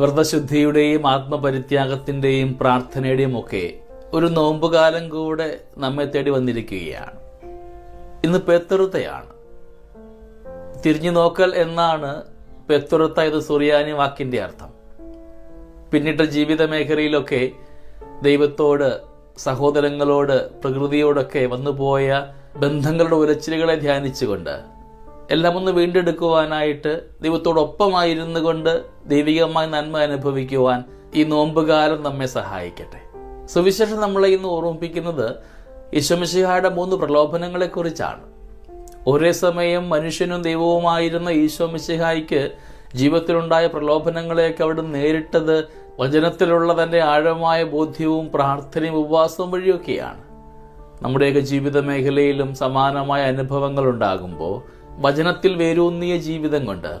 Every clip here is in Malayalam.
വ്രതശുദ്ധിയുടെയും ആത്മപരിത്യാഗത്തിന്റെയും പ്രാർത്ഥനയുടെയും ഒക്കെ ഒരു നോമ്പുകാലം കൂടെ നമ്മെ തേടി വന്നിരിക്കുകയാണ്. ഇന്ന് പെത്തുറുത്തയാണ് തിരിഞ്ഞു നോക്കൽ എന്നാണ് പെത്തുറുത്ത ഇത് സുറിയാനി വാക്കിന്റെ അർത്ഥം. പിന്നിട്ട ജീവിത മേഖലയിലൊക്കെ ദൈവത്തോട് സഹോദരങ്ങളോട് പ്രകൃതിയോടൊക്കെ വന്നുപോയ ബന്ധങ്ങളുടെ ഉരച്ചിലുകളെ ധ്യാനിച്ചുകൊണ്ട് എല്ലാം ഒന്ന് വീണ്ടെടുക്കുവാനായിട്ട് ദൈവത്തോടൊപ്പമായിരുന്നു കൊണ്ട് ദൈവികമായി നന്മ അനുഭവിക്കുവാൻ ഈ നോമ്പുകാലം നമ്മെ സഹായിക്കട്ടെ. സുവിശേഷം നമ്മളെ ഇന്ന് ഓർമ്മിപ്പിക്കുന്നത് ഈശോമിശിഹായുടെ മൂന്ന് പ്രലോഭനങ്ങളെക്കുറിച്ചാണ്. ഒരേ സമയം മനുഷ്യനും ദൈവവുമായിരുന്ന ഈശോ മിശിഹായിക്ക് ജീവിതത്തിലുണ്ടായ പ്രലോഭനങ്ങളെയൊക്കെ അവിടെ നേരിട്ടത് വചനത്തിലുള്ള തന്റെ ആഴമായ ബോധ്യവും പ്രാർത്ഥനയും ഉപവാസവും വഴിയൊക്കെയാണ്. നമ്മുടെയൊക്കെ ജീവിത മേഖലയിലും സമാനമായ അനുഭവങ്ങൾ ഉണ്ടാകുമ്പോൾ വചനത്തിൽ വേരൂന്നിയ ജീവിതം കൊണ്ട്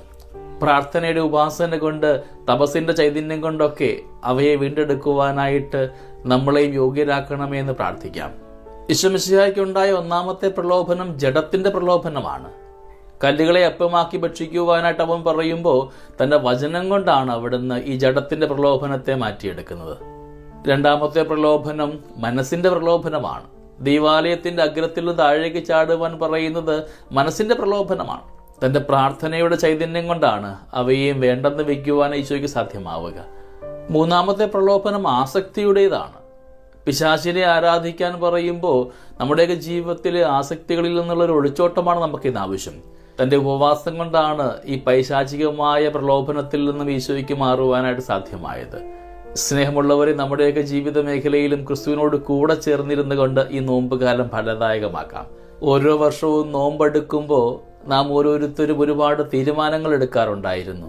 പ്രാർത്ഥനയുടെ ഉപാസന കൊണ്ട് തപസ്സിന്റെ ചൈതന്യം കൊണ്ടൊക്കെ അവയെ വീണ്ടെടുക്കുവാനായിട്ട് നമ്മളെയും യോഗ്യരാക്കണമേ എന്ന് പ്രാർത്ഥിക്കാം ഇഷമിശിഹായ്ക്കുണ്ടായ ഒന്നാമത്തെ പ്രലോഭനം ജഡത്തിന്റെ പ്രലോഭനമാണ്. കല്ലുകളെ അപ്പമാക്കി ഭക്ഷിക്കുവാനായിട്ട് അവൻ പറയുമ്പോൾ തന്റെ വചനം കൊണ്ടാണ് അവിടുന്ന് ഈ ജഡത്തിന്റെ പ്രലോഭനത്തെ മാറ്റിയെടുക്കുന്നത്. രണ്ടാമത്തെ പ്രലോഭനം മനസ്സിന്റെ പ്രലോഭനമാണ്. ദൈവാലയത്തിന്റെ അഗ്രത്തിൽ നിന്ന് താഴേക്ക് ചാടുവാൻ പറയുന്നത് മനസ്സിന്റെ പ്രലോഭനമാണ്. തന്റെ പ്രാർത്ഥനയുടെ ചൈതന്യം കൊണ്ടാണ് അവയെയും വേണ്ടെന്ന് വയ്ക്കുവാൻ ഈശോയ്ക്ക് സാധ്യമാവുക. മൂന്നാമത്തെ പ്രലോഭനം ആസക്തിയുടേതാണ്. പിശാചിനെ ആരാധിക്കാൻ പറയുമ്പോൾ നമ്മുടെയൊക്കെ ജീവിതത്തിലെ ആസക്തികളിൽ നിന്നുള്ള ഒരു ഒളിച്ചോട്ടമാണ് നമുക്കിന്ന് ആവശ്യം. തന്റെ ഉപവാസം കൊണ്ടാണ് ഈ പൈശാചികമായ പ്രലോഭനത്തിൽ നിന്നും ഈശോയ്ക്ക് മാറുവാനായിട്ട് സാധ്യമായത്. സ്നേഹമുള്ളവരെ നമ്മുടെയൊക്കെ ജീവിത മേഖലയിലും ക്രിസ്തുവിനോട് കൂടെ ചേർന്നിരുന്നു കൊണ്ട് ഈ നോമ്പുകാലം ഫലദായകമാക്കാം. ഓരോ വർഷവും നോമ്പെടുക്കുമ്പോൾ നാം ഓരോരുത്തരും ഒരുപാട് തീരുമാനങ്ങൾ എടുക്കാറുണ്ടായിരുന്നു.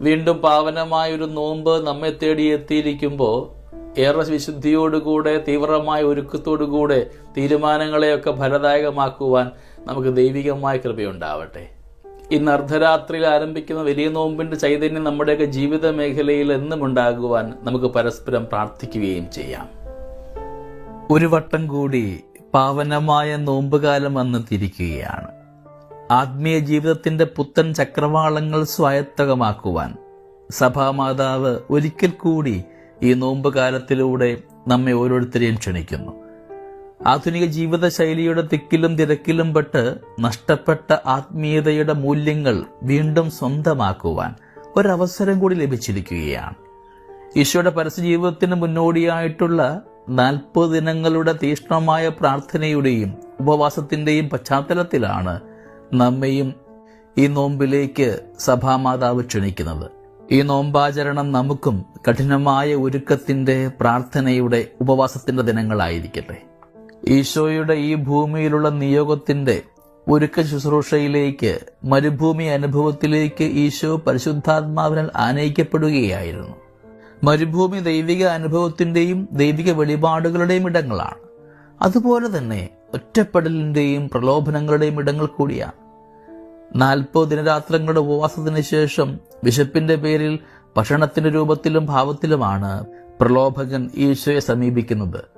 വീണ്ടും പാവനമായ ഒരു നോമ്പ് നമ്മെ തേടി എത്തിയിരിക്കുമ്പോൾ ഏറെ വിശുദ്ധിയോടുകൂടെ തീവ്രമായ ഒരുക്കത്തോടുകൂടെ തീരുമാനങ്ങളെയൊക്കെ ഫലദായകമാക്കുവാൻ നമുക്ക് ദൈവികമായ കൃപയുണ്ടാവട്ടെ. ഇന്ന് അർദ്ധരാത്രിയിൽ ആരംഭിക്കുന്ന വലിയ നോമ്പിന്റെ ചൈതന്യം നമ്മുടെയൊക്കെ ജീവിത മേഖലയിൽ എന്നും ഉണ്ടാകുവാൻ നമുക്ക് പരസ്പരം പ്രാർത്ഥിക്കുകയും ചെയ്യാം. ഒരു വട്ടം കൂടി പാവനമായ നോമ്പുകാലം വന്ന് തിരിക്കുകയാണ്. ആത്മീയ ജീവിതത്തിന്റെ പുത്തൻ ചക്രവാളങ്ങൾ സ്വായത്തകമാക്കുവാൻ സഭാമാതാവ് ഒരിക്കൽ കൂടി ഈ നോമ്പുകാലത്തിലൂടെ നമ്മെ ഓരോരുത്തരെയും ക്ഷണിക്കുന്നു. ആധുനിക ജീവിതശൈലിയുടെ തിക്കിലും തിരക്കിലും പെട്ട് നഷ്ടപ്പെട്ട ആത്മീയതയുടെ മൂല്യങ്ങൾ വീണ്ടും സ്വന്തമാക്കുവാൻ ഒരവസരം കൂടി ലഭിച്ചിരിക്കുകയാണ്. ഈശോയുടെ പരസ്യജീവിതത്തിന് മുന്നോടിയായിട്ടുള്ള നാൽപ്പത് ദിനങ്ങളുടെ തീഷ്ണമായ പ്രാർത്ഥനയുടെയും ഉപവാസത്തിന്റെയും പശ്ചാത്തലത്തിലാണ് നമ്മയും ഈ നോമ്പിലേക്ക് സഭാമാതാവ് ക്ഷണിക്കുന്നത്. ഈ നോമ്പാചരണം നമുക്കും കഠിനമായ ഒരുക്കത്തിന്റെ പ്രാർത്ഥനയുടെ ഉപവാസത്തിന്റെ ദിനങ്ങളായിരിക്കട്ടെ. ഈശോയുടെ ഈ ഭൂമിയിലുള്ള നിയോഗത്തിന്റെ ഒരുക്ക ശുശ്രൂഷയിലേക്ക് മരുഭൂമി അനുഭവത്തിലേക്ക് ഈശോ പരിശുദ്ധാത്മാവിനാൽ ആനയിക്കപ്പെടുകയായിരുന്നു. മരുഭൂമി ദൈവിക അനുഭവത്തിന്റെയും ദൈവിക വെളിപാടുകളുടെയും ഇടങ്ങളാണ്. അതുപോലെ തന്നെ ഒറ്റപ്പെടലിന്റെയും പ്രലോഭനങ്ങളുടെയും ഇടങ്ങൾ കൂടിയാണ്. നാൽപ്പത് ദിനരാത്രങ്ങളുടെ ഉപവാസത്തിന് ശേഷം ബിഷപ്പിന്റെ പേരിൽ ഭക്ഷണത്തിന്റെ രൂപത്തിലും ഭാവത്തിലുമാണ് പ്രലോഭകൻ ഈശോയെ സമീപിക്കുന്നത്.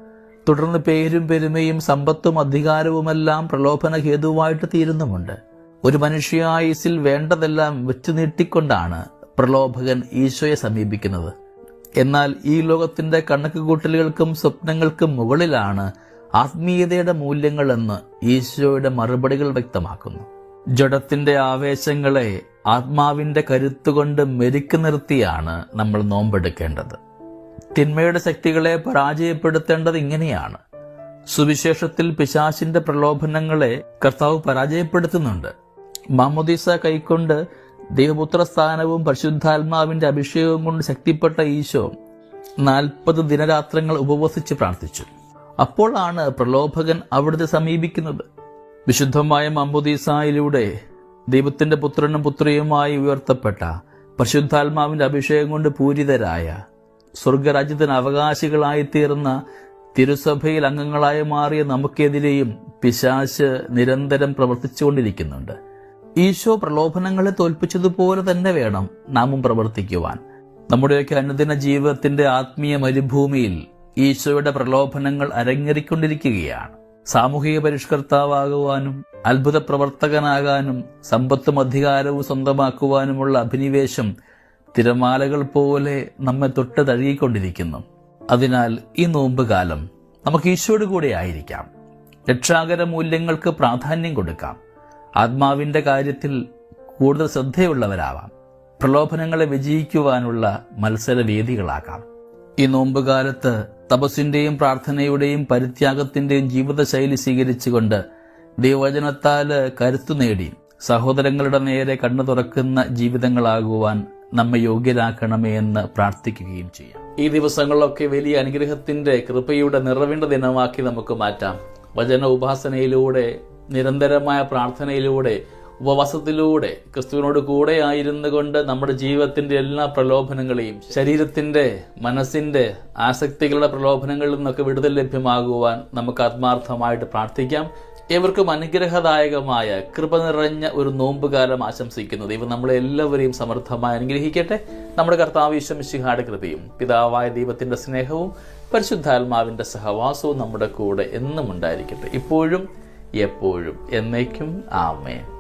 തുടർന്ന് പേരും പെരുമയും സമ്പത്തും അധികാരവുമെല്ലാം പ്രലോഭന ഹേതുവായിട്ട് തീരുന്നുമുണ്ട്. ഒരു മനുഷ്യായുസിൽ വേണ്ടതെല്ലാം വെച്ചു നീട്ടിക്കൊണ്ടാണ് പ്രലോഭകൻ ഈശോയെ സമീപിക്കുന്നത്. എന്നാൽ ഈ ലോകത്തിന്റെ കണക്കുകൂട്ടലുകൾക്കും സ്വപ്നങ്ങൾക്കും മുകളിലാണ് ആത്മീയതയുടെ മൂല്യങ്ങളെന്ന് ഈശോയുടെ മറുപടികൾ വ്യക്തമാക്കുന്നു. ജഡത്തിന്റെ ആവേശങ്ങളെ ആത്മാവിന്റെ കരുത്തുകൊണ്ട് മെരുക്കി നിർത്തിയാണ് നമ്മൾ നോമ്പെടുക്കേണ്ടത്. തിന്മയുടെ ശക്തികളെ പരാജയപ്പെടുത്തേണ്ടത് ഇങ്ങനെയാണ്. സുവിശേഷത്തിൽ പിശാശിന്റെ പ്രലോഭനങ്ങളെ കർത്താവ് പരാജയപ്പെടുത്തുന്നുണ്ട്. മാമോദീസ കൈക്കൊണ്ട് ദൈവപുത്ര സ്ഥാനവും പരിശുദ്ധാത്മാവിന്റെ അഭിഷേകവും കൊണ്ട് ശക്തിപ്പെട്ട ഈശോ നാൽപ്പത് ദിനരാത്രങ്ങൾ ഉപവസിച്ച് പ്രാർത്ഥിച്ചു. അപ്പോഴാണ് പ്രലോഭകൻ അവിടുത്തെ സമീപിക്കുന്നത്. വിശുദ്ധമായ മമ്പുദീസായിലൂടെ ദൈവത്തിന്റെ പുത്രനും പുത്രിയുമായി ഉയർത്തപ്പെട്ട പരിശുദ്ധാത്മാവിന്റെ അഭിഷേകം കൊണ്ട് പൂരിതരായ സ്വർഗരാജ്യത്തിന് അവകാശികളായി തീർന്ന തിരുസഭയിൽ അംഗങ്ങളായി മാറിയ നമുക്കെതിരെയും പിശാശ് നിരന്തരം പ്രവർത്തിച്ചുകൊണ്ടിരിക്കുന്നുണ്ട്. ഈശോ പ്രലോഭനങ്ങളെ തോൽപ്പിച്ചതുപോലെ തന്നെ വേണം നാമും പ്രവർത്തിക്കുവാൻ. നമ്മുടെയൊക്കെ അനുദിന ജീവിതത്തിന്റെ ആത്മീയ മരുഭൂമിയിൽ ഈശോയുടെ പ്രലോഭനങ്ങൾ അരങ്ങേറിക്കൊണ്ടിരിക്കുകയാണ്. സാമൂഹിക പരിഷ്കർത്താവാകുവാനും അത്ഭുത പ്രവർത്തകനാകാനും സമ്പത്തും അധികാരവും സ്വന്തമാക്കുവാനുമുള്ള അഭിനിവേശം തിരമാലകൾ പോലെ നമ്മെ തൊട്ട് തഴുകിക്കൊണ്ടിരിക്കുന്നു. അതിനാൽ ഈ നോമ്പ് കാലം നമുക്ക് ഈശോയുടെ കൂടെ ആയിരിക്കാം. രക്ഷാകര മൂല്യങ്ങൾക്ക് പ്രാധാന്യം കൊടുക്കാം. ആത്മാവിന്റെ കാര്യത്തിൽ കൂടുതൽ ശ്രദ്ധയുള്ളവരാവാം. പ്രലോഭനങ്ങളെ വിജയിക്കുവാനുള്ള മത്സരവേദികളാകാം. ഈ നോമ്പുകാലത്ത് തപസ്സിന്റെയും പ്രാർത്ഥനയുടെയും പരിത്യാഗത്തിന്റെയും ജീവിതശൈലി സ്വീകരിച്ചുകൊണ്ട് ദൈവവചനത്താൽ കരുത്തു നേടി സഹോദരങ്ങളുടെ നേരെ കണ്ണു തുറക്കുന്ന ജീവിതങ്ങളാകുവാൻ നമ്മെ യോഗ്യരാക്കണമേ എന്ന് പ്രാർത്ഥിക്കുകയും ചെയ്യാം. ഈ ദിവസങ്ങളിലൊക്കെ വലിയ അനുഗ്രഹത്തിന്റെ കൃപയുടെ നിറവിന്റെ ദിനമാക്കി നമുക്ക് മാറ്റാം. വചന ഉപാസനയിലൂടെ നിരന്തരമായ പ്രാർത്ഥനയിലൂടെ ഉപവാസത്തിലൂടെ ക്രിസ്തുവിനോട് കൂടെ ആയിരുന്നു കൊണ്ട് നമ്മുടെ ജീവിതത്തിന്റെ എല്ലാ പ്രലോഭനങ്ങളെയും ശരീരത്തിന്റെ മനസ്സിന്റെ ആസക്തികളുടെ പ്രലോഭനങ്ങളിൽ നിന്നൊക്കെ വിടുതൽ ലഭ്യമാകുവാൻ നമുക്ക് ആത്മാർത്ഥമായിട്ട് പ്രാർത്ഥിക്കാം. ഏവർക്കും അനുഗ്രഹദായകമായ കൃപ നിറഞ്ഞ ഒരു നോമ്പുകാലം ആശംസിക്കുന്നു. ദൈവം നമ്മളെല്ലാവരെയും സമർത്ഥമായി അനുഗ്രഹിക്കട്ടെ. നമ്മുടെ കർത്താവ് ഈശ്വമിശിഹാട് കൃപയും പിതാവായ ദൈവത്തിന്റെ സ്നേഹവും പരിശുദ്ധാത്മാവിന്റെ സഹവാസവും നമ്മുടെ കൂടെ എന്നും ഉണ്ടായിരിക്കട്ടെ. ഇപ്പോഴും എപ്പോഴും എന്നേക്കും ആമേൻ.